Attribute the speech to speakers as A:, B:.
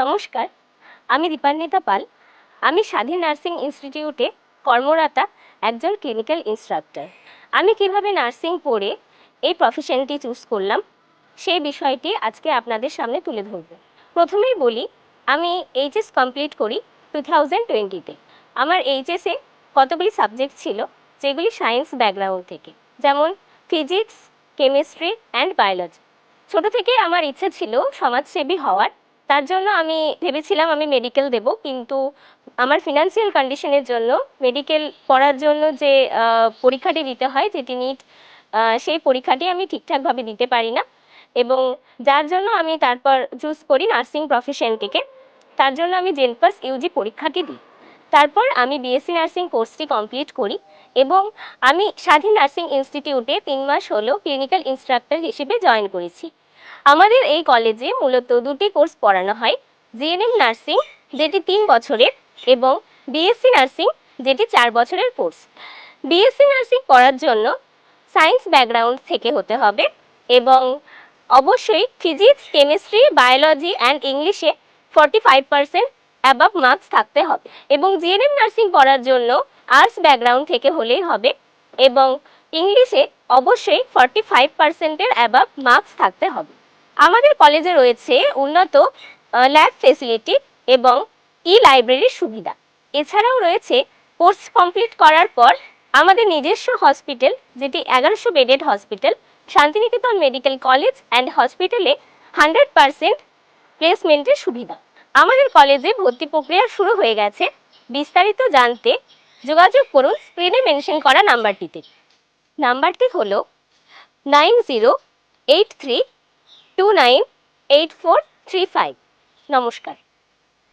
A: নমস্কার, আমি দীপান্বিতা পাল। আমি স্বাধীন নার্সিং ইনস্টিটিউটে কর্মরতা একজন ক্লিনিক্যাল ইনস্ট্রাক্টর। আমি কীভাবে নার্সিং পড়ে এই প্রফেশনটি চুজ করলাম, সেই বিষয়টি আজকে আপনাদের সামনে তুলে ধরব। প্রথমেই বলি, আমি এইচএস কমপ্লিট করি টু থাউজেন্ড টোয়েন্টিতে। আমার এইচএসে কতগুলি সাবজেক্ট ছিল, যেগুলি সায়েন্স ব্যাকগ্রাউন্ড থেকে, যেমন ফিজিক্স, কেমিস্ট্রি অ্যান্ড বায়োলজি। ছোট থেকে আমার ইচ্ছে ছিল সমাজসেবী হওয়ার তার জন্য আমি ভেবেছিলাম আমি মেডিকেল দেব, কিন্তু আমার ফিনান্সিয়াল কন্ডিশনের জন্য মেডিকেল পড়ার জন্য যে পরীক্ষাটি দিতে হয় যেটি নিট সেই পরীক্ষাটি আমি ঠিকঠাকভাবে দিতে পারি না। এবং যার জন্য আমি তারপর চুজ করি নার্সিং প্রফেশনটিকে তার জন্য আমি জেনপাস ইউজি পরীক্ষাটি দিই। তারপর আমি বিএসসি নার্সিং কোর্সটি কমপ্লিট করি এবং আমি স্বাধীন নার্সিং ইনস্টিটিউটে তিন মাস হলো ক্লিনিক্যাল ইনস্ট্রাক্টর হিসেবে জয়েন করেছি। আমাদের এই কলেজে মূলত দুটি কোর্স পড়ানো হয় জিএনএম নার্সিং যেটি তিন বছরের, এবং বিএসসি নার্সিং যেটি চার বছরের কোর্স বিএসসি নার্সিং করার জন্য সায়েন্স ব্যাকগ্রাউন্ড থেকে হতে হবে, এবং অবশ্যই ফিজিক্স কেমিস্ট্রি বায়োলজি অ্যান্ড ইংলিশে forty five percent above marks থাকতে হবে। এবং জিএনএম নার্সিং করার জন্য আর্টস ব্যাকগ্রাউন্ড থেকে হলেই হবে, এবং ইংলিশে অবশ্যই ফর্টি ফাইভ পার্সেন্টের অ্যাবাভ মার্কস থাকতে হবে। আমাদের কলেজে রয়েছে উন্নত ল্যাব ফেসিলিটি এবং ই লাইব্রেরির সুবিধা। এছাড়াও রয়েছে কোর্স কমপ্লিট করার পর আমাদের নিজস্ব হসপিটাল যেটি এগারোশো bedded hospital Santiniketan medical college and হসপিটালে হান্ড্রেড পার্সেন্ট প্লেসমেন্টের সুবিধা। আমাদের কলেজে ভর্তি প্রক্রিয়া শুরু হয়ে গেছে। বিস্তারিত জানতে যোগাযোগ করুন স্ক্রিনে মেনশন করা নাম্বারটিতে নাম্বারটি হলো nine zero eight three two nine eight four three five নমস্কার।